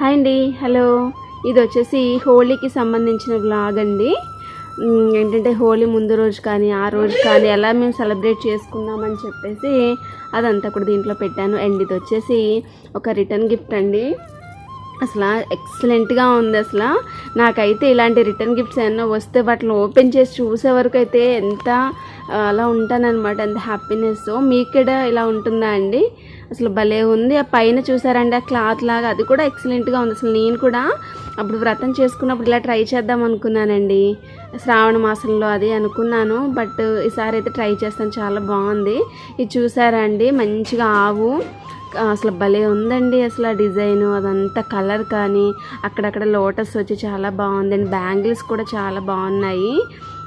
Hi అండి hello. ఇది వచ్చేసి హోలీకి సంబంధించిన వ్లాగ్ అండి. ఏంటంటే హోలీ ముందు రోజు కానీ ఆ రోజు కానీ ఎలా మేము సెలబ్రేట్ చేసుకున్నామని చెప్పేసి అదంతా కూడా దీంట్లో పెట్టాను. అండ్ ఇది వచ్చేసి ఒక రిటర్న్ గిఫ్ట్ అండి. అసలు ఎక్సలెంట్గా ఉంది అసలు. నాకైతే ఇలాంటి రిటర్న్ గిఫ్ట్స్ ఏమన్నా వస్తే వాటిని ఓపెన్ చేసి చూసే వరకు అయితే ఎంత అలా ఉంటానన్నమాట ఎంత హ్యాపీనెస్. మీకు కూడా ఇలా ఉంటుందా అండి? అసలు భలే ఉంది. ఆ పైన చూసారండి ఆ క్లాత్ లాగా. అది కూడా ఎక్సలెంట్గా ఉంది. అసలు నేను కూడా అప్పుడు వ్రతం చేసుకున్నప్పుడు ఇలా ట్రై చేద్దాం అనుకున్నానండి. శ్రావణ మాసంలో అది అనుకున్నాను. బట్ ఈసారి అయితే ట్రై చేస్తాను. చాలా బాగుంది. ఇది చూసారా అండి? మంచిగా ఆవు అసలు భలే ఉందండి అసలు ఆ డిజైన్ అదంతా కలర్ కానీ అక్కడక్కడ లోటస్ వచ్చి చాలా బాగుందండి బ్యాంగిల్స్ కూడా చాలా బాగున్నాయి.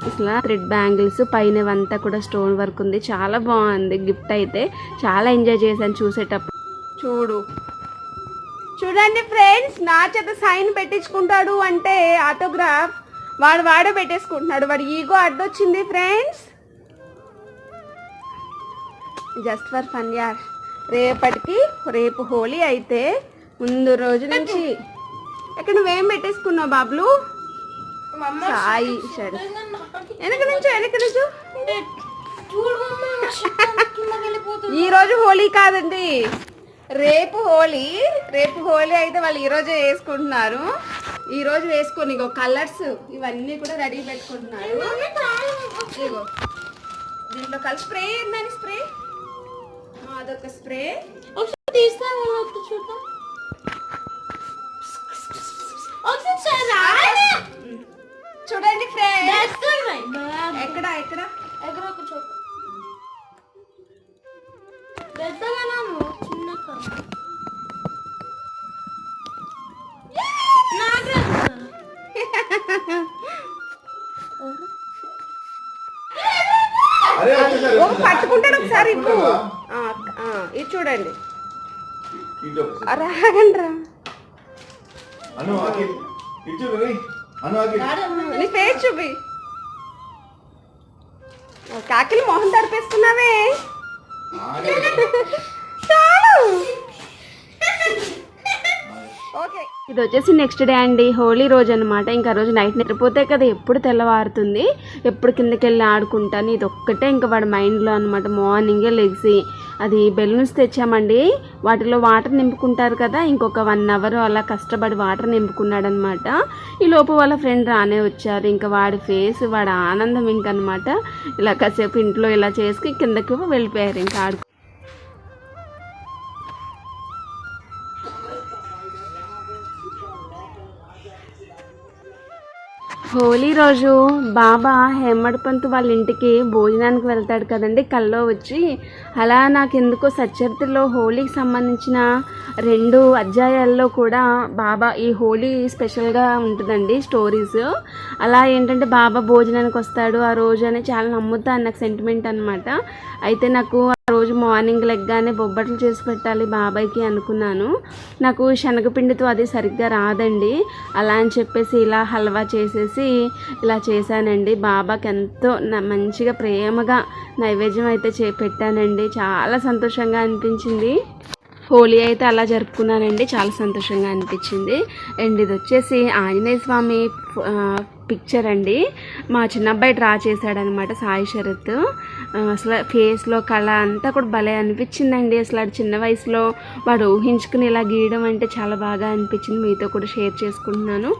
అసలు థ్రెడ్ బ్యాంగిల్స్ పైన అంతా కూడా స్టోన్ వర్క్ ఉంది. చాలా బాగుంది గిఫ్ట్ అయితే. చాలా ఎంజాయ్ చేశాను చూసేటప్పుడు. చూడు. చూడండి ఫ్రెండ్స్ నా చేత సైన్ పెట్టించుకుంటాడు అంటే ఆటోగ్రాఫ్ వాడు వాడే పెట్టేసుకుంటున్నాడు. వాడు ఈగో అడ్డొచ్చింది ఫ్రెండ్స్. జస్ట్ ఫర్ ఫన్ యార్. రేపటికి రేపు హోలీ అయితే ముందు రోజు నుంచి. ఎక్కడ నువ్వేం పెట్టేసుకున్నావు బాబులు? సాయి సరే వెనక నుంచో వెనక నుంచో. ఈ రోజు హోలీ కాదండి. రేపు హోలీ రేపు హోలీ అయితే వాళ్ళు ఈ రోజే వేసుకుంటున్నారు. ఈ రోజు వేసుకొని ఇగో కలర్స్ ఇవన్నీ కూడా రెడీ పెట్టుకుంటున్నారు. ఇగో దీంట్లో కలిసి స్ప్రే ఏందని స్ప్రే? అదొక స్ప్రే. ఒకసారి తీస్తా చూద్దాం? చూడండి. ఎక్కడ ఎక్కడ? ఎక్కడ ఒక చోట. చిన్న పట్టుకుంటాడు ఒకసారి ఇప్పుడు ఇది చూడండి. రా. నీ చూపి. కాకిలి మొహం ఓకే. ఇది వచ్చేసి నెక్స్ట్ డే అండి. హోలీ రోజు అనమాట ఇంకా రోజు నైట్ నిద్రపోతే కదా ఎప్పుడు తెల్లవారుతుంది. ఎప్పుడు కిందకి వెళ్ళి ఆడుకుంటాను. ఇది ఒక్కటే ఇంకా వాడి మైండ్లో అనమాట మార్నింగే లెగిసి అది బెలూన్స్ తెచ్చామండి. వాటిలో వాటర్ నింపుకుంటారు కదా ఇంకొక వన్ అవర్ అలా కష్టపడి వాటర్ నింపుకున్నాడనమాట. ఈ లోపు వాళ్ళ ఫ్రెండ్ రానే వచ్చారు. ఇంకా వాడి ఫేస్ వాడి ఆనందం ఇంకనమాట. ఇలా కాసేపు ఇంట్లో ఇలా చేసుకుని కిందకి వెళ్ళిపోయారు. ఇంకా ఆడుకు హోలీ రోజు బాబా హేమడ్పంత్ వాళ్ళ ఇంటికి భోజనానికి వెళ్తాడు కదండి కల్లో వచ్చి. అలా నాకు ఎందుకో సచ్చరిత్రలో హోలీకి సంబంధించిన రెండు అధ్యాయాల్లో కూడా బాబా ఈ హోలీ స్పెషల్గా ఉంటుందండి స్టోరీస్. అలా ఏంటంటే బాబా భోజనానికి వస్తాడు ఆ రోజు అని చాలా నమ్ముతాను నాకు సెంటిమెంట్ అనమాట అయితే నాకు రోజు మార్నింగ్ లెగ్గానే బొబ్బట్లు చేసి పెట్టాలి బాబాయ్కి అనుకున్నాను. నాకు శనగపిండితో అది సరిగ్గా రాదండి. అలా అని చెప్పేసి ఇలా హల్వా చేసేసి ఇలా చేశానండి. బాబాకి ఎంతో మంచిగా ప్రేమగా నైవేద్యం అయితే చే పెట్టానండి. చాలా సంతోషంగా అనిపించింది. హోలీ అయితే అలా జరుపుకున్నానండి. చాలా సంతోషంగా అనిపించింది. అండ్ ఇది వచ్చేసి ఆంజనేయ స్వామి పిక్చర్ అండి. మా చిన్నబ్బాయి డ్రా చేశాడనమాట సాయి శరత్. అసలు ఫేస్లో కళ అంతా కూడా భలే అనిపించిందండి. అసలు ఆడు చిన్న వయసులో వాడు ఊహించుకుని ఇలా గీయడం అంటే చాలా బాగా అనిపించింది. మీతో కూడా షేర్ చేసుకుంటున్నాను.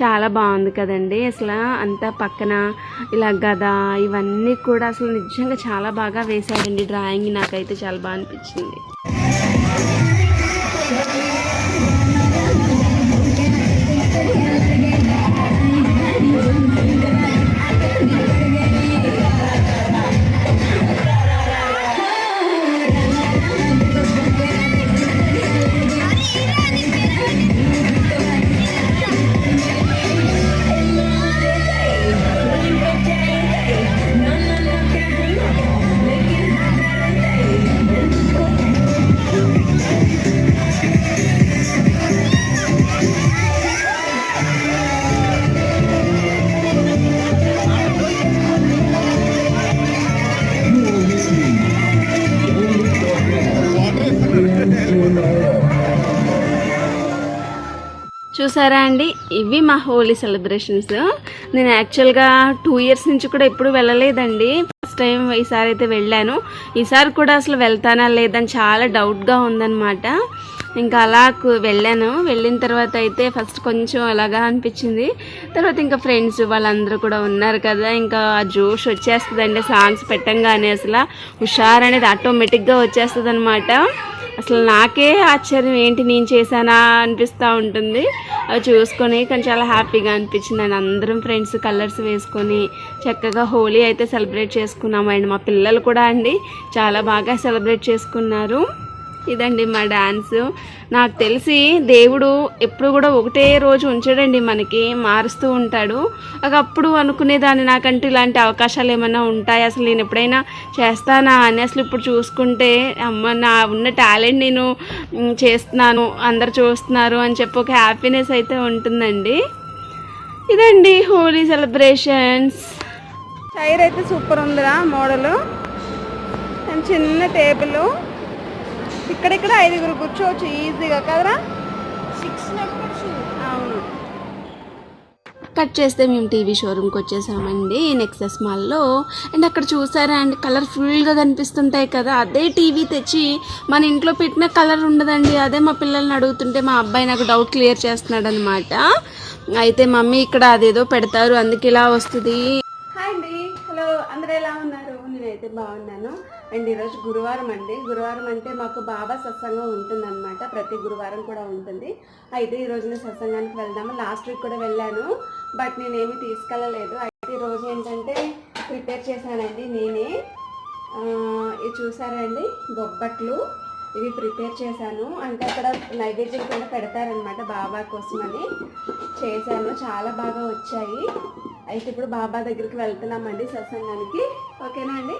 చాలా బాగుంది కదండి. అసలు అంతా పక్కన ఇలా గద ఇవన్నీ కూడా అసలు నిజంగా చాలా బాగా వేశాడండి డ్రాయింగ్ నాకైతే చాలా బాగా అనిపించింది. చూసారా అండి? ఇవి మా హోలీ సెలబ్రేషన్స్. నేను యాక్చువల్గా టూ ఇయర్స్ నుంచి కూడా ఎప్పుడు వెళ్ళలేదండి. ఫస్ట్ టైం ఈసారి అయితే వెళ్ళాను. ఈసారి కూడా అసలు వెళ్తానా లేదని చాలా డౌట్గా ఉందన్నమాట. ఇంకా అలా వెళ్ళాను. వెళ్ళిన తర్వాత అయితే ఫస్ట్ కొంచెం అలాగా అనిపించింది. తర్వాత ఇంకా ఫ్రెండ్స్ వాళ్ళందరూ కూడా ఉన్నారు కదా ఇంకా ఆ జోష్ వచ్చేస్తుందండి సాంగ్స్ పెట్టంగానే అసలు హుషారు అనేది ఆటోమేటిక్గా వచ్చేస్తుంది అనమాట అసలు నాకే ఆశ్చర్యం ఏంటి నేను చేశానా అనిపిస్తూ ఉంటుంది. అవి చూసుకొని కానీ చాలా హ్యాపీగా అనిపించింది. అండి అందరం ఫ్రెండ్స్ కలర్స్ వేసుకొని చక్కగా హోలీ అయితే సెలబ్రేట్ చేసుకున్నాము. అండ్ మా పిల్లలు కూడా అండి చాలా బాగా సెలబ్రేట్ చేసుకున్నారు. ఇదండి మా డాన్స్. నాకు తెలిసి దేవుడు ఎప్పుడు కూడా ఒకటే రోజు ఉంచాడండి మనకి మారుస్తూ ఉంటాడు. ఒకప్పుడు అనుకునేదాన్ని నాకంటూ ఇలాంటి అవకాశాలు ఏమైనా ఉంటాయి? అసలు నేను ఎప్పుడైనా చేస్తానా అని అసలు ఇప్పుడు చూసుకుంటే అమ్మ నా ఉన్న టాలెంట్ నేను చేస్తున్నాను అందరు చూస్తున్నారు అని చెప్పి ఒక హ్యాపీనెస్ అయితే ఉంటుందండి. ఇదండి హోలీ సెలబ్రేషన్స్. చైర్ అయితే సూపర్ ఉందిరా మోడలు. అండ్ చిన్న టేబుల్. ఇక్కడిక్కడ ఐదుగురు కూర్చోవచ్చు ఈజీగా కదరా? సిక్స్ అవును. కట్ చేస్తే మేము టీవీ షోరూమ్కి వచ్చేసామండి నెక్సెస్ మాల్లో అండ్ అక్కడ చూసారా అండి కలర్ఫుల్గా కనిపిస్తుంటాయి కదా అదే టీవీ తెచ్చి మన ఇంట్లో పెట్టిన కలర్ ఉండదండి అదే మా పిల్లల్ని అడుగుతుంటే మా అబ్బాయి నాకు డౌట్ క్లియర్ చేస్తున్నాడు అనమాట అయితే మమ్మీ ఇక్కడ అదేదో పెడతారు అందుకే ఇలా వస్తుంది. హాయ్ అండి హలో అందరూ ఎలా ఉన్నారు? నేనైతే బాగున్నాను. అండ్ ఈరోజు గురువారం అండి. గురువారం అంటే మాకు బాబా సత్సంగం ఉంటుందన్నమాట. ప్రతి గురువారం కూడా ఉంటుంది. అయితే ఈ రోజున సత్సంగానికి వెళ్దాము. లాస్ట్ వీక్ కూడా వెళ్ళాను. బట్ నేనేమి తీసుకెళ్ళలేదు. అయితే ఈ రోజు ఏంటంటే ప్రిపేర్ చేశానండి నేనే. ఆ, ఇది చూసారండి బొబ్బట్లు. ఇవి ప్రిపేర్ చేశాను. అంటే అక్కడ నైవేద్యం కూడా పెడతారనమాట బాబా కోసమని. చేశాను. చాలా బాగా వచ్చాయి. అయితే ఇప్పుడు బాబా దగ్గరికి వెళ్తున్నామండి సత్సంగానికి. ఓకేనా అండి?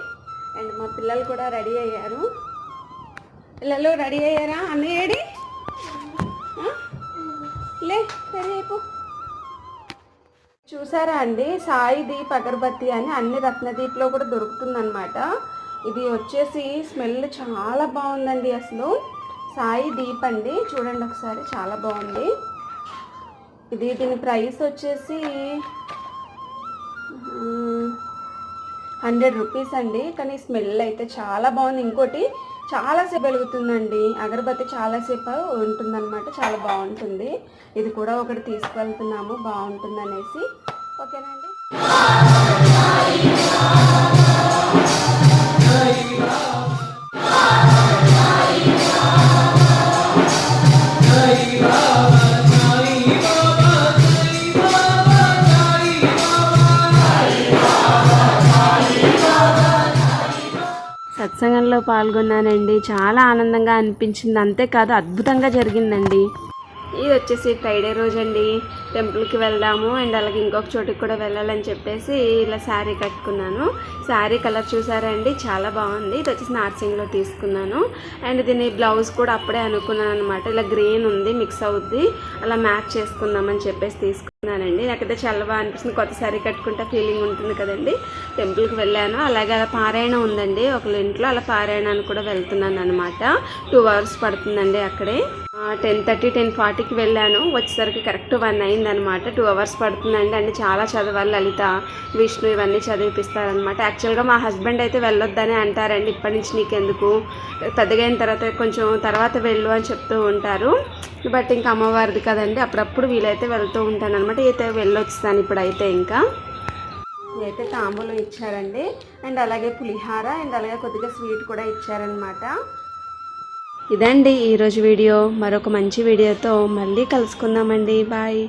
అండ్ మా పిల్లలు కూడా రెడీ అయ్యారు. పిల్లలు రెడీ అయ్యారా? అన్నయ్యడి లే రెడీ అయిపో. చూసారా అండి సాయి దీప్ అగరబత్తి అని అన్ని రత్నదీప్లో కూడా దొరుకుతుందన్నమాట. ఇది వచ్చేసి స్మెల్ చాలా బాగుందండి అసలు. సాయి దీప్ అండి చూడండి ఒకసారి చాలా బాగుంది. ఇది దీని ప్రైస్ వచ్చేసి హండ్రెడ్ రూపీస్ అండి. కానీ స్మెల్ అయితే చాలా బాగుంది. ఇంకోటి చాలాసేపు వెలుగుతుందండి. అగరబత్తి చాలాసేపు ఉంటుందన్నమాట. చాలా బాగుంటుంది. ఇది కూడా ఒకటి తీసుకువెళ్తున్నాము బాగుంటుంది అనేసి ఓకేనండి సత్సంగంలో పాల్గొన్నానండి. చాలా ఆనందంగా అనిపించింది. అంతేకాదు అద్భుతంగా జరిగిందండి. ఇది వచ్చేసి ఫ్రైడే రోజు అండి టెంపుల్కి వెళ్దాము. అండ్ అలాగే ఇంకొక చోటుకి కూడా వెళ్ళాలని చెప్పేసి ఇలా శారీ కట్టుకున్నాను. శారీ కలర్ చూసారండి చాలా బాగుంది. ఇది వచ్చేసి నార్సింగ్లో తీసుకున్నాను. అండ్ దీని బ్లౌజ్ కూడా అప్పుడే అనుకున్నాను అనమాట ఇలా గ్రీన్ ఉంది మిక్స్ అవుద్ది. అలా మ్యాచ్ చేసుకుందామని చెప్పేసి తీసుకున్నానండి. నాకైతే చాలా బాగా అనిపిస్తుంది. కొత్త శారీ కట్టుకుంటే ఫీలింగ్ ఉంటుంది కదండి. టెంపుల్కి వెళ్ళాను. అలాగే అలా పారాయణ ఉందండి. ఒకళ్ళ ఇంట్లో అలా పారాయణానికి కూడా వెళ్తున్నాను అనమాట టూ అవర్స్ పడుతుందండి అక్కడే. టెన్ థర్టీ టెన్ ఫార్టీకి వెళ్ళాను. వచ్చేసరికి కరెక్ట్ వన్ అయిందనమాట టూ అవర్స్ పడుతుందండి. అంటే చాలా చదవాలి లలిత విష్ణు ఇవన్నీ చదివిపిస్తారనమాట యాక్చువల్గా మా హస్బెండ్ అయితే వెళ్ళొద్దని అంటారండి. ఇప్పటి నుంచి నీకెందుకు? పెద్దగా అయిన తర్వాత కొంచెం తర్వాత వెళ్ళు అని చెప్తూ ఉంటారు. బట్ ఇంకా అమ్మవారిది కదండి. అప్పుడప్పుడు వీలైతే వెళ్తూ ఉంటాను అనమాట అయితే వెళ్ళొచ్చాను ఇప్పుడైతే ఇంకా. అయితే తాంబూలం ఇచ్చారండి. అండ్ అలాగే పులిహార అండ్ అలాగే కొద్దిగా స్వీట్ కూడా ఇచ్చారనమాట ఇదండి ఈరోజు వీడియో. మరొక మంచి వీడియోతో మళ్ళీ కలుసుకుందామండి. బాయ్.